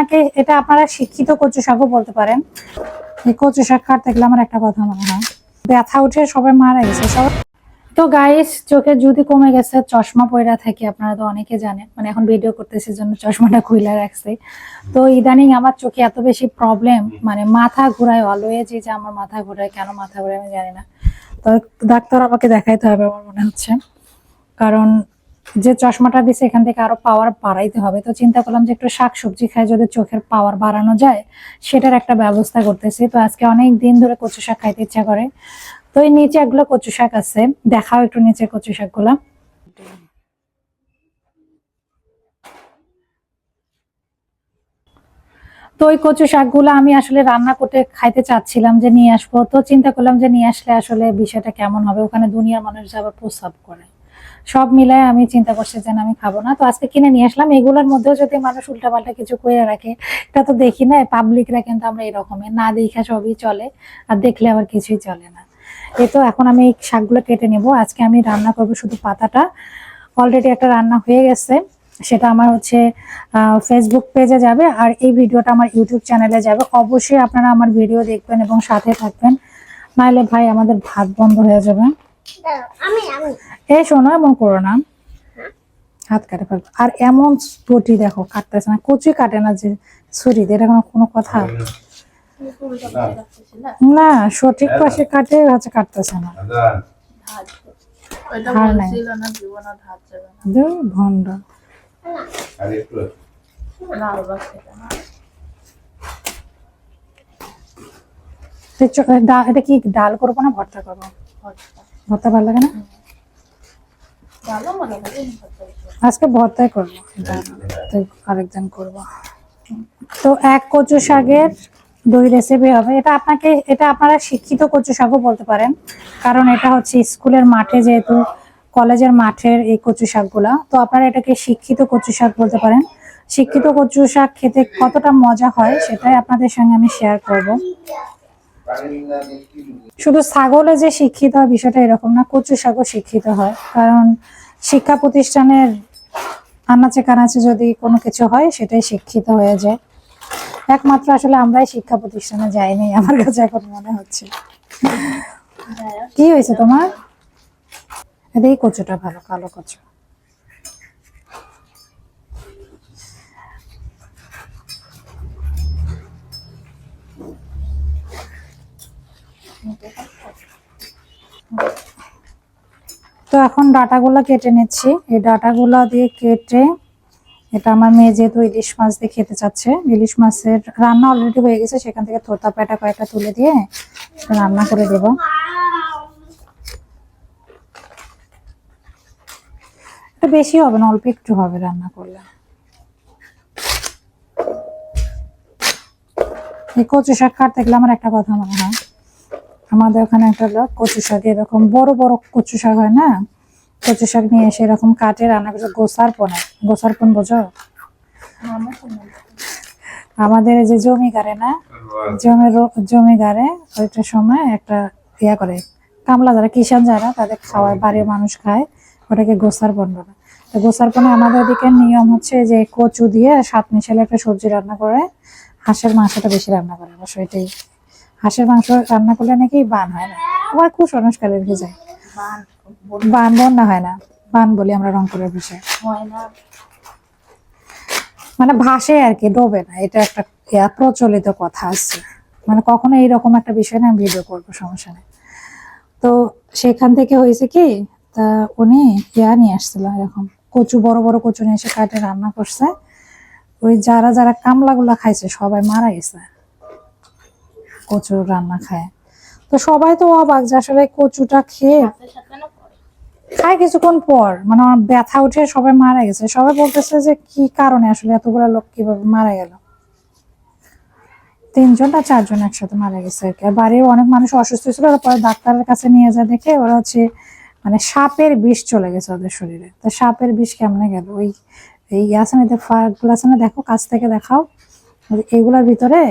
আপনাকে এটা আপনারা শিক্ষিত কচু শাকও বলতে পারেন। এই কচু শাক কাটতে গেলে আমার একটা কথা মনে হয়। ব্যথা উঠে সবাই মারা গেছে, সবাই তো গাইস চোখের যদি কমে গেছে, চশমা পয়রা থাকে, আপনারা তো অনেকে জানেন। মানে এখন ভিডিও করতেছে জন্য চশমাটা খুলে রাখছে। তো ইদানিং আমার চোখে এত বেশি প্রবলেম মানে মাথা ঘুরায় অলওয়েজ যে আমার মাথা ঘুরায়, কেন মাথা ঘুরায় আমি জানি না। তো ডাক্তার আমাকে দেখাইতে হবে আমার মনে হচ্ছে। কারণ যে চশমাটা দিছে, এখান থেকে আরও পাওয়ার বাড়াইতে হবে। তো চিন্তা করলাম যে একটু শাক সবজি খাই যদি চোখের পাওয়ার বাড়ানো যায়, সেটার একটা ব্যবস্থা করতেছি। তো আজকে অনেক দিন ধরে কচু শাক খাইতে ইচ্ছা করে। তো এই নিচে এগুলো কচু শাক আছে, দেখাও একটু নিচে কচু শাকগুলা তো ওই কচু শাকগুলো আমি আসলে রান্না করতে খাইতে চাচ্ছিলাম যে নিয়ে আসব। তো চিন্তা করলাম যে নিয়ে আসলে আসলে বিষয়টা কেমন হবে? ওখানে দুনিয়ার মানুষ যে আবার প্রস্রাব করে। সব মিলায় আমি চিন্তা করছি যে আমি খাব না। তো আজকে কিনে নিয়ে আসলাম। এগুলোর মধ্যেও যদি মানুষ উল্টাপাল্টা কিছু করে রাখে, এটা তো দেখি না পাবলিকরা কিন্তু আমরা এরকমের না দেখা সবই চলে, আর দেখলে আবার কিছুই চলে না। এই তো এখন আমি এই শাকগুলো কেটে নেব। আজকে আমি রান্না করব শুধু পাতাটা। অলরেডি একটা রান্না হয়ে গেছে। সেটা আমার হচ্ছে ফেসবুক পেজে যাবে, আর এই ভিডিওটা আমার ইউটিউব চ্যানেলে যাবে। অবশ্যই আপনারা আমার ভিডিও দেখবেন এবং সাথে থাকবেন। নাহলে ভাই, আমাদের ভাত বন্ধ হয়ে যাবে। এই শোনো এমন করো না। হাত কাটে ফেলব আর এমন বটি দেখো কাটতেছে না কচি কাটে না যে ছুরি দিয়ে এটা কোনো কোনো কথা। না সঠিক পাশে কাটে হচ্ছে কাটতেছে না। হার নাই। ভণ্ড। এটা কি ডাল করব না ভর্তা করব? ভর্তা। ভর্তা ভালো লাগে না। আজকে ভর্তাই করব। আরেকদিন করব। তো এক কচু শাকের দুই রেসিপি হবে। এটা আপনাকে এটা আপনারা শিক্ষিত কচু শাকও বলতে পারেন। কারণ এটা হচ্ছে স্কুলের মাঠে যেহেতু কলেজের মাঠের এই কচু শাকগুলা। তো আপনারা এটাকে শিক্ষিত কচু শাক বলতে পারেন। শিক্ষিত কচু শাক খেতে কতটা মজা হয় সেটাই আপনাদের সঙ্গে আমি শেয়ার করব। শুধু ছাগলে যে শিক্ষিত হয় বিষয়টা এরকম না, কচু শাকও শিক্ষিত হয়। কারণ শিক্ষা প্রতিষ্ঠানের আনাচে কানাচে যদি কোনো কিছু হয়, সেটাই শিক্ষিত হয়ে যায়। একমাত্র আসলে আমরাই শিক্ষা প্রতিষ্ঠানে যাইনি, আমার কাছে এখন মনে হচ্ছে। কি হয়েছে তোমার? এই কচুটা ভালো, কালো কচু। তো এখন ডাটাগুলো কেটে নিচ্ছি। এই ডাটাগুলো দিয়ে কেটে এটা আমার মেয়ে যেহেতু ইলিশ মাছ দিয়ে খেতে চাচ্ছে, ইলিশ মাছের রান্না অলরেডি হয়ে গেছে, সেখান থেকে থোতা পেটা কয়েকটা তুলে দিয়ে রান্না করে দেব। বেশি হবে না, অল্প একটু হবে রান্না করলে। এই কচু শাক কাটতে গেলে আমার একটা কথা মনে হয় আমাদের ওখানে একটা লোক কচু শাক এরকম বড় বড় কচু শাক হয় না? কচু শাক নিয়ে এসে এরকম কাটে রান্না করে গোসার পনে। গোসার পন বোঝো? হয়। আমাদের যে জমি গাড়ে না? জমি জমি গাড়ে ওইটার সময় একটা ইয়া করে। কামলা যারা কিষান যারা তাদের খাওয়ায় বাড়ির মানুষ খায় ওটাকে গোসার পন বলে। তো গোসার পনে আমাদের দিকে নিয়ম হচ্ছে যে কচু দিয়ে সাত মিশালে একটা সবজি রান্না করে হাঁসের মাংসটা বেশি রান্না করে অবশ্য এটাই। হাঁসের মাংস রান্না করলে নাকি বান হয় না? আবার খুব সংস্কারে রেখে যায়। বান বান বন্যা হয় না। বান বলি আমরা রংপুরের বিষয় মানে ভাসে আর কি ডোবে না। এটা একটা প্রচলিত কথা আছে। মানে কখনো এইরকম একটা বিষয় না আমি ভিডিও করব সমস্যা নেই। তো সেখান থেকে হয়েছে কি তা উনি ইয়া নিয়ে আসছিল এরকম। কচু বড় বড় কচু নিয়ে এসে কাটে রান্না করছে। ওই যারা যারা কামলাগুলা খাইছে সবাই মারা গেছে। কচু রান্না খায়। তো সবাই তো অবাক যে আসলে কচুটা খেয়ে খায় কিছুক্ষণ পর। মানে ব্যথা উঠে সবাই মারা গেছে। সবাই বলতেছে যে, কি কারণে আসলে এতগুলো লোক কীভাবে মারা গেল? তিনজন না চারজন একসাথে মারা গেছে আর কি। আর বাড়ির অনেক মানুষ অসুস্থ ছিল পরে ডাক্তারের কাছে নিয়ে যা দেখে ওরা হচ্ছে মানে সাপের বিষ চলে গেছে ওদের শরীরে। তো সাপের বিষ কেমনে গেল? ওই, এই আছে না ফাগুলো আছে না, দেখো, কাছ থেকে দেখাও। এগুলার ভিতরে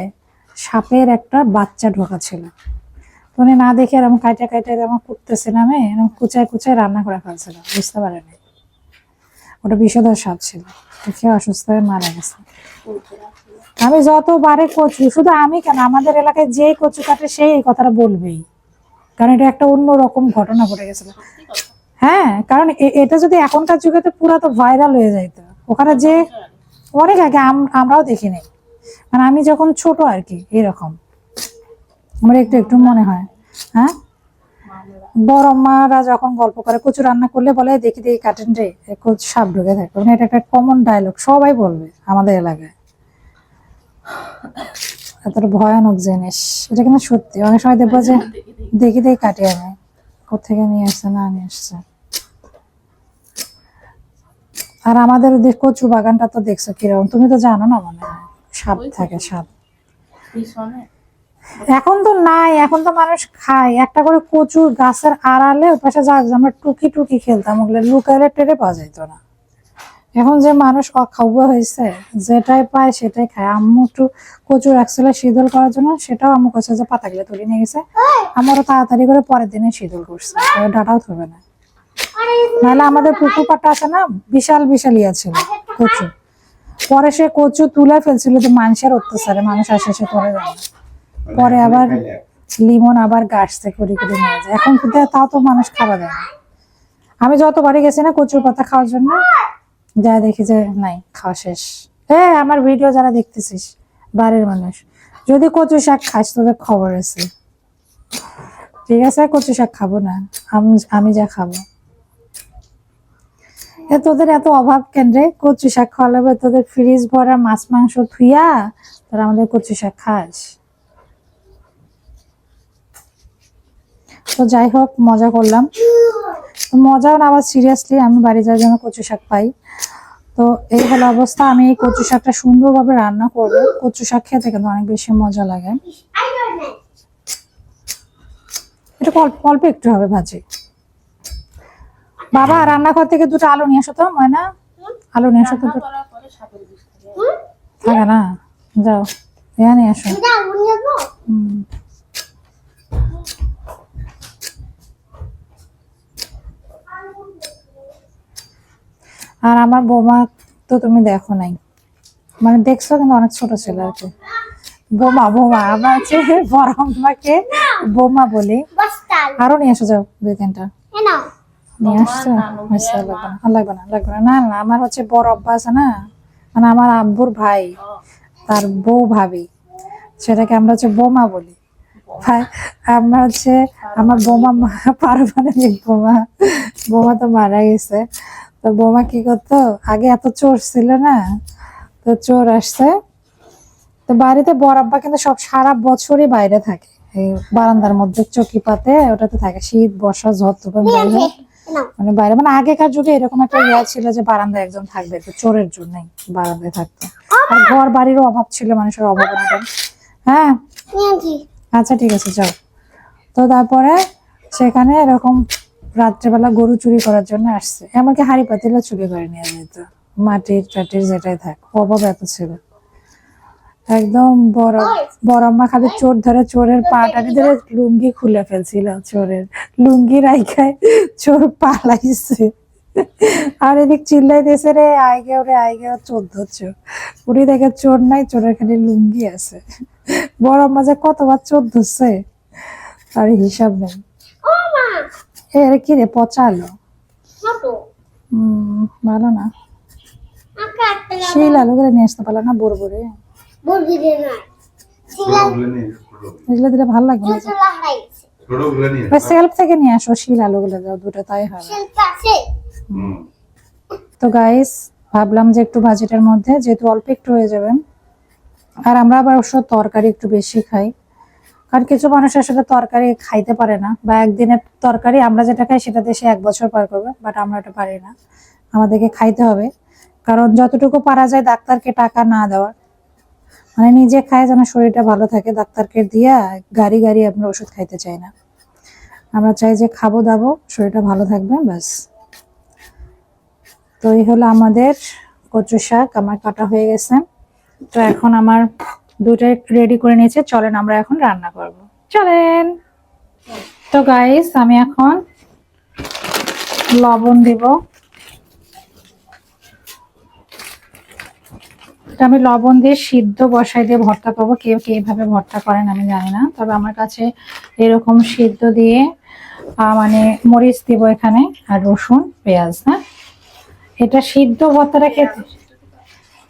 সাপের একটা বাচ্চা ঢোকা ছিল উনি না দেখে এরকম কাইটা কাইটা এরকম কুটতেছে নামে এরকম কুচায় কুচায় রান্না করে ফেলছিল বুঝতে পারেনি। ওটা বিষধর সাপ ছিল খেয়ে অসুস্থ হয়ে মারা গেছে। আমি যতবারে কচু শুধু আমি কেন আমাদের এলাকায় যে কচু কাটে সেই এই কথাটা বলবেই। কারণ এটা একটা অন্য রকম ঘটনা ঘটে গেছিল। হ্যাঁ কারণ এটা যদি এখনকার যুগে তো পুরো তো ভাইরাল হয়ে যাইতো। ওখানে যে অনেক আগে আম- আমরাও দেখিনি। মানে আমি যখন ছোট আর কি, এরকম। আমার একটু একটু মনে হয় হ্যাঁ? বড় মারা যখন গল্প করে, কচু রান্না করলে বলে, দেখি দেখি, কাটেন রে কচু সাপ ঢুকে থাকে। মানে এটা একটা কমন ডায়লগ সবাই বলবে আমাদের এলাকায়। এতটা ভয়ানক জিনিস, এটা কিন্তু সত্যি। অনেক সময় দেখব যে, দেখি দেখি, কাটি আমি কোথেকে নিয়ে আসছে, না নিয়ে আসছে। আর আমাদের কচু বাগানটা তো দেখছ কীরকম? তুমি তো জানো না মনে হয়। সাপ থাকে সাপ। এখন তো নাই এখন তো মানুষ খায়। একটা করে কচুর গাছের আড়ালে পাশে যা আমরা টুকি টুকি খেলতাম ওগুলো লুকাইলে টেরে পাওয়া যেত না। এখন যে মানুষ অখাওয়া হয়েছে যেটাই পায় সেটাই খায়। আম্মু একটু কচু রাখছিল শীতল করার জন্য সেটাও আম্মু কাছে যে পাতাগুলো তুলে নিয়ে গেছে। আমারও তাড়াতাড়ি করে পরের দিনে শীতল করছে ডাটাও ধরবে না। নাহলে আমাদের পুকুর পাটা আছে না বিশাল বিশাল ইয়া ছিল কচু। পরে সে কচু তুলে ফেলছিল যে মানুষের অত্যাচারে, মানুষ আসে সে করে যায় পরে আবার লিমন আবার গাছ করে করে নিয়ে যায়। এখন তাও তো মানুষ খাওয়া দেয় না। আমি যতবারই গেছি না কচুর পাতা খাওয়ার জন্য, যা দেখি যে নাই, খাওয়া শেষ। হ্যাঁ আমার ভিডিও যারা দেখতেছিস, বাড়ির মানুষ, যদি কচু শাক খাস, তোদের খবর আছে। ঠিক আছে, কচু শাক খাব না আমি যা খাব। তোদের এত অভাব কেন্দ্রে কচু শাক খাওয়ালে তোদের ফ্রিজ ভরা মাছ মাংস থুইয়া তোরা আমাদের কচু শাক খাস। তো যাই হোক মজা করলাম। মজাও না আবার সিরিয়াসলি আমি বাড়ি যাওয়ার জন্য কচু শাক পাই। তো এই হলো অবস্থা আমি এই কচু শাকটা সুন্দরভাবে রান্না করব। কচু শাক খেতে কিন্তু অনেক বেশি মজা লাগে। এটা অল্প অল্প একটু হবে ভাজি। বাবা রান্নাঘর থেকে দুটো আলু নিয়ে আসো তো ময়না। আলু নিয়ে আসো তো থাকে না? যাও এখানে নিয়ে আসো। আর আমার বোমা তো তুমি দেখো নাই। মানে দেখছ কিন্তু অনেক ছোট ছিল আর কি। বোমা বোমা আমার হচ্ছে বড় আম্মাকে বোমা বলি। আরও নিয়ে এসো যাও দুই তিনটা। নিয়ে আসছো? আচ্ছা লাগবে না লাগবে না না না না আমার হচ্ছে বড় আব্বা আছে না। মানে আমার আব্বুর ভাই তার বউ ভাবি সেটাকে আমরা হচ্ছে বোমা বলি। আমরা হচ্ছে আমার বোমা পারমাণবিক বোমা। বোমা তো মারা গেছে। তো বোমা কি করতো? আগে এত চোর ছিল না। তো চোর আসছে। তো বাড়িতে বড় আব্বা কিন্তু সব সারা বছরই বাইরে থাকে। এই বারান্দার মধ্যে চকি পাতে ওটাতে থাকে। শীত বর্ষা ঝড় তুফান নাও মানে বাইরে মানে আগেকার যুগে এরকম একটা ইয়া ছিল যে বারান্দায় একজন থাকবে তো চোরের জন্যই বারান্দায় থাকতো। আর ঘর বাড়িরও অভাব ছিল মানুষের অভাব হ্যাঁ? আচ্ছা ঠিক আছে যাও। তো তারপরে সেখানে এরকম রাত্রেবেলা গরু চুরি করার জন্য আসছে। এমনকি হাড়ি পাতিলা চুরি করে নিয়ে যেত। মাটির টাটির যেটাই থাক অভাব এত ছিল। একদম বড় বড় আম্মা খালি চোর ধরে চোরের পা টাটি ধরে লুঙ্গি খুলে ফেলছিল চোরের। লুঙ্গি রাইখায় চোর পালাইছে। আর এদিক চিল্লাই দিয়েছে রে আইগে রে আইগে চোর। ধরছো উড়ি দেখে চোর নাই চোরের খালি লুঙ্গি আছে। বড় আম্মা যে কতবার চোর ধরছে তার হিসাব নেই। ও মা! এ আরে কি রে পচালো ভালো না। শিল আলু করে নিয়ে আসতে পারল না বড় বড়ে। বলবি রে না ছিলাম এগুলো দিলে ভালো সেলফ থেকে নিয়ে আসো শিল আলু দাও দুটো তাই হুম। তো গাইস ভাবলাম যে একটু বাজেটের মধ্যে যেহেতু অল্প একটু হয়ে যাবে। আর আমরা আবার অবশ্য তরকারি একটু বেশি খাই। কারণ কিছু মানুষ আসলে তরকারি খাইতে পারে না বা একদিনের তরকারি আমরা যেটা খাই সেটা দেশে এক বছর পার করবে বাট আমরা এটা পারি না। আমাদেরকে খাইতে হবে। কারণ যতটুকু পারা যায় ডাক্তারকে টাকা না দেওয়ার। মানে নিজে খায় যেন শরীরটা ভালো থাকে, ডাক্তারকে দিয়া গাড়ি গাড়ি আমরা ওষুধ খাইতে চাই না। আমরা চাই যে খাব, দাবো, শরীরটা ভালো থাকবে, ব্যাস। তো এই হলো আমাদের কচু শাক, আমার কাটা হয়ে গেছে। তো এখন আমার দুটাই রেডি করে নিয়েছে, চলেন আমরা এখন রান্না করব। চলেন। তো গাইস আমি এখন লবণ দিব। এটা আমি লবণ দিয়ে সিদ্ধ বসাই দিয়ে ভর্তা করব। কেউ কে এইভাবে ভর্তা করেন আমি জানি না। তবে আমার কাছে এরকম সিদ্ধ দিয়ে মানে মরিচ দিব এখানে আর রসুন, পেঁয়াজ হ্যাঁ এটা সিদ্ধ ভর্তাটা খেতে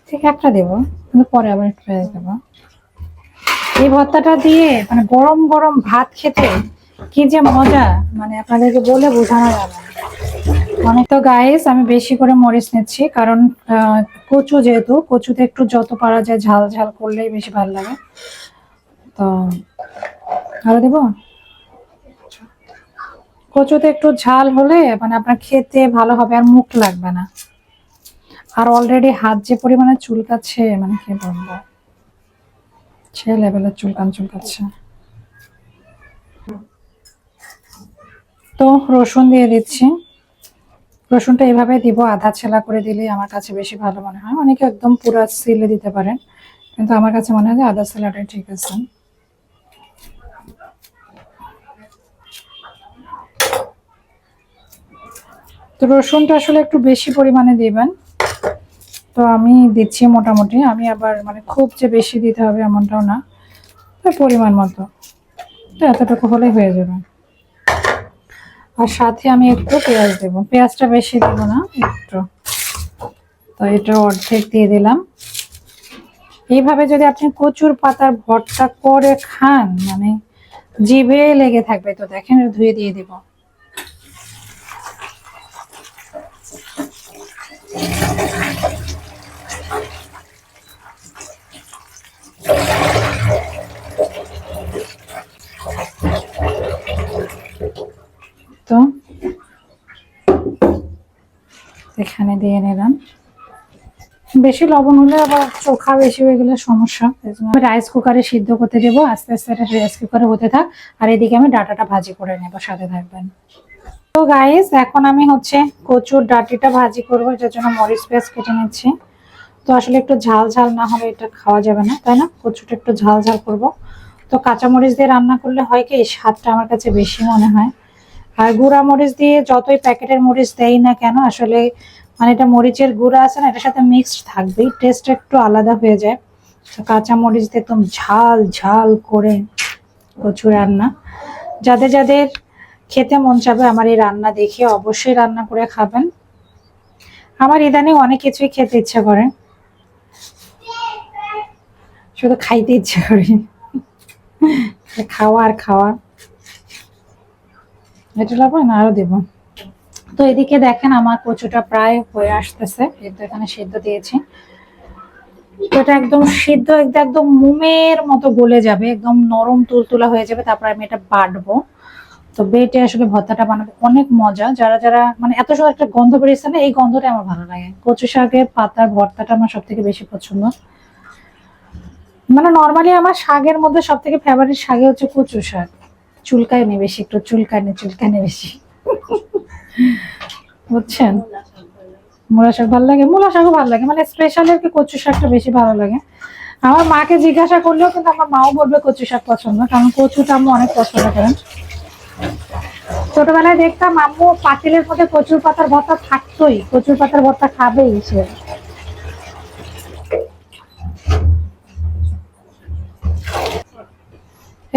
ঠিক একটা দেবো, কিন্তু পরে আবার একটু পেঁয়াজ দেবো। এই ভর্তাটা দিয়ে মানে গরম গরম ভাত খেতে কি যে মজা মানে আপনাদেরকে বলে বোঝানো যাবে অনেক তো গাইস আমি বেশি করে মরিচ নিচ্ছি, কারণ কচু যেহেতু, কচুতে একটু যত পারা যায় ঝাল ঝাল করলেই বেশি ভালো লাগে। তো, আরও দেবো? কচুতে একটু ঝাল হলে মানে আপনার খেতে ভালো হবে আর মুখ লাগবে না। আর অলরেডি হাত যে পরিমাণে চুলকাচ্ছে মানে কি বলব? সে লেভেলের চুলকান চুলকাচ্ছে। তো রসুন দিয়ে দিচ্ছি। রসুনটা এভাবে দিব, আধা ছেলা করে দিলে আমার কাছে বেশি ভালো মনে হয়। অনেকে একদম পুরো সিলে দিতে পারেন, কিন্তু আমার কাছে মনে হয় যে আধা ছেলাটাই ঠিক আছে। তো রসুনটা আসলে একটু বেশি পরিমাণে দিবেন। তো আমি দিচ্ছি মোটামুটি, আমি আবার মানে খুব যে বেশি দিতে হবে এমনটাও না পরিমাণ মতো। তো এতটুকু হলে হয়ে যাবে। আর সাথে আমি একটু পেঁয়াজ দেব। পেঁয়াজটা বেশি দেবো না, একটু। তো এটা অর্ধেক দিয়ে দিলাম। এইভাবে যদি আপনি কচুর পাতার ভর্তা করে খান মানে জিভে লেগে থাকবে, তো দেখেন ধুয়ে দিয়ে দিব। তো এখানে দিয়ে নিলাম। বেশি লবণ হলে আবার চোখা বেশি হয়ে গেলে সমস্যা। আমি রাইস কুকারে সিদ্ধ করতে দেবো। আস্তে আস্তে এটা রাইস কুকারে হতে থাক। আর এদিকে আমি ডাটাটা ভাজি করে নেব, সাথে থাকবেন। তো গাইস এখন আমি হচ্ছে কচুর ডাটিটা ভাজি করব, যার জন্য মরিচ পেঁয়াজ কেটে নিচ্ছি। তো আসলে একটু ঝাল ঝাল না হলে এটা খাওয়া যাবে না, তাই না? কচুটা একটু ঝাল ঝাল করব। তো কাঁচামরিচ দিয়ে রান্না করলে হয় কি স্বাদটা আমার কাছে বেশি মনে হয়। আর গুঁড়া মরিচ দিয়ে যতই প্যাকেটের মরিচ দেই না কেন, আসলে মানে এটা মরিচের গুঁড়া আছে না, এটার সাথে মিক্সড থাকবেই টেস্ট একটু আলাদা হয়ে যায়। তো কাঁচা মরিচ দিয়ে একদম ঝাল ঝাল করে কচু রান্না। যাদের যাদের খেতে মন চাবে আমার এই রান্না দেখে অবশ্যই রান্না করে খাবেন। আমার ইদানিং অনেক কিছুই খেতে ইচ্ছা করে। শুধু খাইতে ইচ্ছা করে। খাওয়া আর খাওয়া। এটা না আরও দেবো। তো এদিকে দেখেন আমার কচুটা প্রায় হয়ে আসতেছে কিন্তু এখানে সিদ্ধ দিয়েছি। এটা একদম সিদ্ধ একদম মোমের মতো গলে যাবে, একদম নরম তুলতুলা হয়ে যাবে, তারপর আমি এটা বাটবো। তো বেটে আসলে ভর্তাটা বানাবো, অনেক মজা। যারা যারা মানে এত সুন্দর একটা গন্ধ বেরিয়েছে না, এই গন্ধটা আমার ভালো লাগে। কচু শাকের পাতার ভর্তাটা আমার সব থেকে বেশি পছন্দ। মানে নর্মালি আমার শাকের মধ্যে সব থেকে ফেভারিট শাকে হচ্ছে কচু শাক। চুলকায় নি বেশি, একটু চুলকায় নি চুলকায় নি বেশি। বুঝছেন? মূলা শাক ভালো লাগে? মূলা শাকও ভালো লাগে। মানে স্পেশালি আর কি কচু শাকটা বেশি ভালো লাগে? আমার মাকে জিজ্ঞাসা করলেও কিন্তু আমার মাও বলবে কচু শাক পছন্দ, কারণ কচুটা আম্মু অনেক পছন্দ করেন। ছোটবেলায় দেখতাম আম্মু পাতিলের মধ্যে কচুর পাতার ভর্তা থাকতোই, কচুর পাতার ভর্তা খাবেই সে।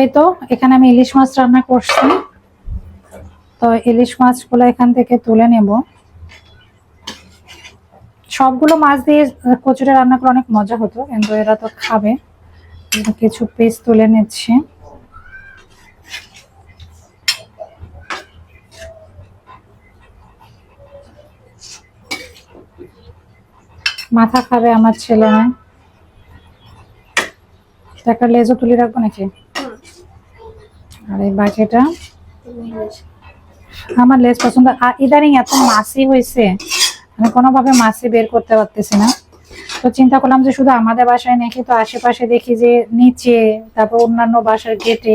এই তো, এখানে আমি ইলিশ মাছ রান্না করছি। তো ইলিশ মাছগুলো এখান থেকে তুলে নেব। সবগুলো মাছ দিয়ে কচুটা রান্না করে অনেক মজা হতো, কিন্তু এরা তো খাবে। কিছু পিস তুলে নিচ্ছি। মাথা খাবে আমার ছেলে মেয়ে একটা লেজও তুলে রাখব নাকি? আর এই বাকিটা আমার লেজ পছন্দ। আর ইদানিং এত মাসি হয়েছে। মানে কোনোভাবে মাসি বের করতে পারতেছি না। তো চিন্তা করলাম যে শুধু আমাদের বাসায় নাকি তো আশেপাশে দেখি যে নিচে, তারপর অন্যান্য বাসার গেটে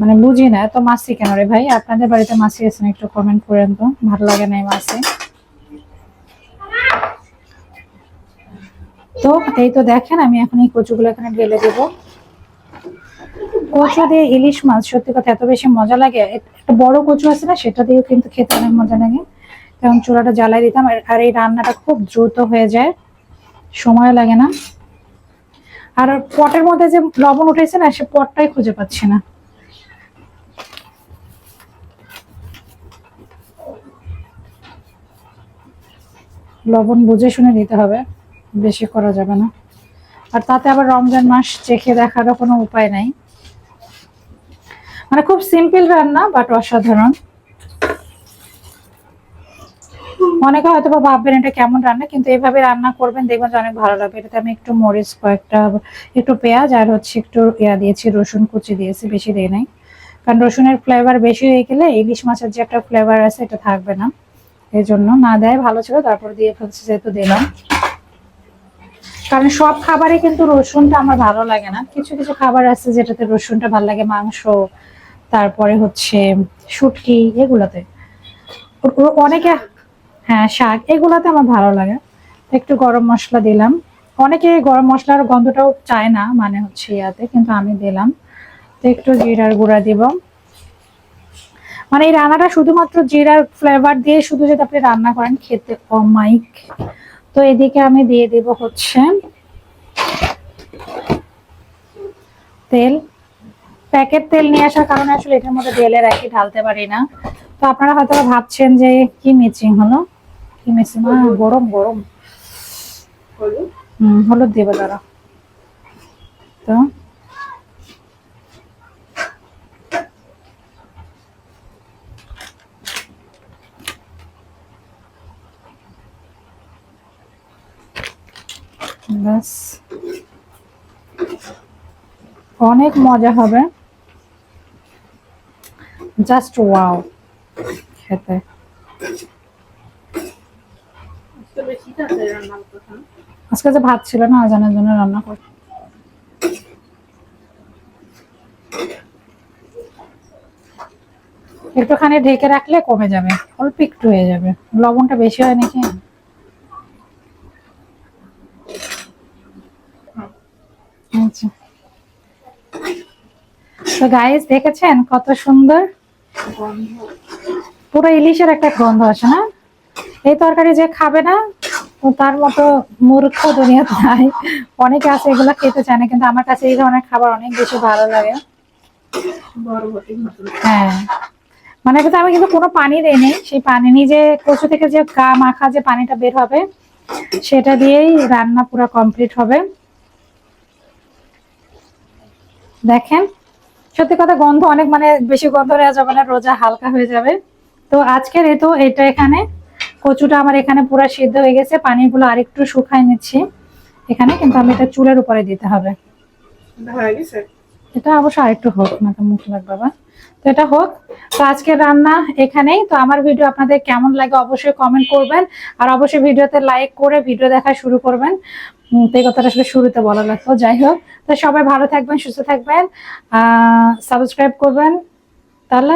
মানে বুঝি না তো মাসি কেন রে ভাই? আপনাদের বাড়িতে মাসি আছে না? একটু কমেন্ট করেন তো। ভালো লাগে না এই মাসি তো এই তো দেখেন, আমি এখন এই কচুগুলো এখানে ঢেলে দেবো। কচু দিয়ে ইলিশ মাছ, সত্যি কথা এত বেশি মজা লাগে। এক- একটা বড় কচু আছে না, সেটা দিয়েও কিন্তু খেতে অনেক মজা লাগে। কারণ চুলাটা জ্বালাই দিতাম, আর এই রান্নাটা খুব দ্রুত হয়ে যায়। সময় লাগে না। আর পটের মধ্যে যে লবণ উঠেছে না, সে পটটাই খুঁজে পাচ্ছি না। লবণ বুঝে শুনে দিতে হবে, বেশি করা যাবে না। আর তাতে আবার রমজান মাস চেখে দেখারও কোনো উপায় নাই। মানে খুব সিম্পল রান্না, বাট অসাধারণ। অনেকে হয়তো বা ভাববেন এটা কেমন রান্না, কিন্তু এভাবে রান্না করবেন দেখবেন অনেক ভালো লাগবে। এটাতে আমি একটু মরিচ, কয়েকটা, একটু পেঁয়াজ, আর হচ্ছে একটু ইয়া দিয়েছি, রসুন কুচি দিয়েছি, বেশি দিয়ে নাই। কারণ রসুনের ফ্লেভার বেশি হয়ে গেলে ইলিশ মাছের যে একটা ফ্লেভার আছে, এটা থাকবে না। এই জন্য না দেয়, ভালো ছিল, তারপর দিয়ে ফেলছি যেহেতু দিলাম। কারণ সব খাবারে কিন্তু রসুনটা আমার ভালো লাগে না। কিছু কিছু খাবার আছে যেটাতে রসুনটা ভালো লাগে, মাংস তারপরে হচ্ছে শুটকি এগুলোতে। অনেকে হ্যাঁ শাক এগুলাতে আমার ভালো লাগে। একটু গরম মশলা দিলাম। অনেকে গরম মশলার গন্ধটাও চায় না মানে হচ্ছে ইয়াতে কিন্তু আমি দিলাম। তো একটু জিরার গুঁড়া দিব। মানে এই রান্নাটা শুধুমাত্র জিরার ফ্লেভার দিয়ে শুধু যদি আপনি রান্না করেন খেতে অমাইক তো এদিকে আমি দিয়ে দেব হচ্ছে তেল। প্যাকেট তেল নিয়ে আসার কারণে আসলে এটার মধ্যে ঢেলে রাখি ঢালতে পারি না। তো আপনারা হয়তো ভাবছেন যে কি মিচিং হলো? কি মিচিং গরম গরম। হলুদ? হুম হলুদ দেবো দাঁড়া তো? ব্যাস। অনেক মজা হবে। জাস্ট ওয়াও খেতে। আজকে যে ভাত ছিল না, আজানের জন্য রান্না কর একটুখানি ঢেকে রাখলে কমে যাবে, অল্প একটু হয়ে যাবে। লবণটা বেশি হয় নাকি? আচ্ছা। তো গাইস দেখেছেন কত সুন্দর? পুরো ইলিশের একটা গন্ধ আসে না? এই তরকারি যে খাবে না তার মতো মূর্খ দুনিয়াতে নাই। অনেকে আছে এগুলো খেতে চায় না, কিন্তু আমার কাছে এই ধরনের খাবার অনেক বেশি ভালো লাগে। হ্যাঁ। মানে কিন্তু আমি কিন্তু কোনো পানি দেইনি সেই পানি নিজে কচু থেকে যে গা মাখা যে পানিটা বের হবে, সেটা দিয়েই রান্না পুরো কমপ্লিট হবে। দেখেন সত্যি কথা, গন্ধ অনেক মানে বেশি গন্ধ রয়ে যাবে না রোজা হালকা হয়ে যাবে। তো আজকের এ তো এটা এখানে। কচুটা আমার এখানে পুরো সিদ্ধ হয়ে গেছে। পানিগুলো আরেকটু শুকায় নিচ্ছি এখানে, কিন্তু আমি এটা চুলের উপরে দিতে হবে। এটা অবশ্য আরেকটু হোক, না তো মুখ লাগবে বাবা। তো এটা হোক, তো আজকের রান্না এখানেই। তো আমার ভিডিও আপনাদের কেমন লাগে অবশ্যই কমেন্ট করবেন। আর অবশ্যই ভিডিওতে লাইক করে ভিডিও দেখা শুরু করবেন। তো এই কথাটা আসলে শুরুতে বলা লাগতো, যাই হোক। তো সবাই ভালো থাকবেন, সুস্থ থাকবেন। সাবস্ক্রাইব করবেন। তাহলে